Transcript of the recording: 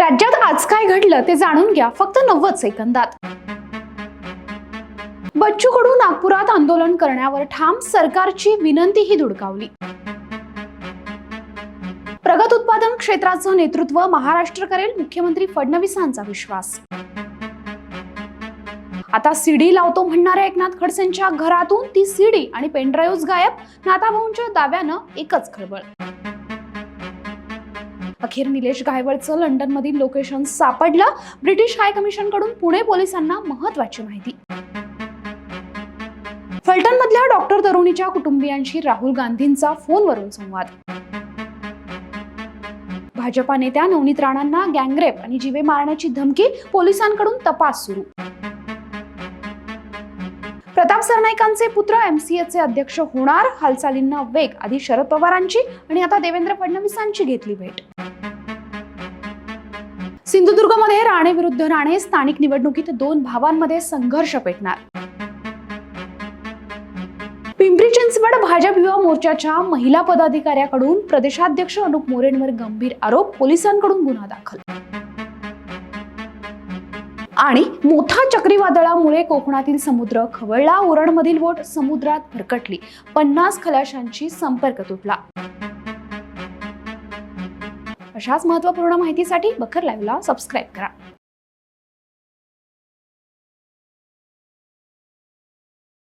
राज्यात आज काय घडलं ते जाणून घ्या फक्त नव्वद सेकंदात. बच्चू कडू नागपुरात आंदोलन करण्यावर ठाम सरकारची विनंतीही धुडकावली. प्रगत उत्पादन क्षेत्राचं नेतृत्व महाराष्ट्र करेल मुख्यमंत्री फडणवीसांचा विश्वास. आता सीडी लावतो म्हणणाऱ्या एकनाथ खडसेंच्या घरातून ती सीडी आणि पेनड्राईव्ह गायब नाताभाऊंच्या दाव्यानं एकच खळबळ. अखेर निलेश गायवळचं लंडन मधील लोकेशन सापडलं. ब्रिटिश हाय कमिशनकडून पुणे पोलिसांना महत्वाची माहिती. फलटणमधल्या डॉक्टर तरुणीच्या कुटुंबियांशी राहुल गांधींचा फोनवरून संवाद. भाजपा नेत्या नवनीत राणांना गँगरेप आणि जीवे मारण्याची धमकी पोलिसांकडून तपास सुरू. प्रताप सरनाईकांचे पुत्र एमसीएचे अध्यक्ष होणार. हालचालींना वेग आधी शरद पवारांची आणि आता देवेंद्र फडणवीसांची घेतली भेट. सिंधुदुर्गमध्ये राणे विरुद्ध राणे स्थानिक निवडणुकीत दोन भावांमध्ये संघर्ष पेटणार. पिंपरी चिंचवड भाजप युवा मोर्चाच्या महिला पदाधिकाऱ्याकडून प्रदेशाध्यक्ष अनुप मोरेंवर गंभीर आरोप पोलिसांकडून गुन्हा दाखल. आणि मोठा चक्रीवादळामुळे कोकणातील समुद्र खवळला उरणमधील बोट समुद्रात भरकटली. पन्नास खलाशांची संपर्क तुटला. अशाच महत्त्वपूर्ण माहितीसाठी बखर लाईव्हला सबस्क्राईब करा.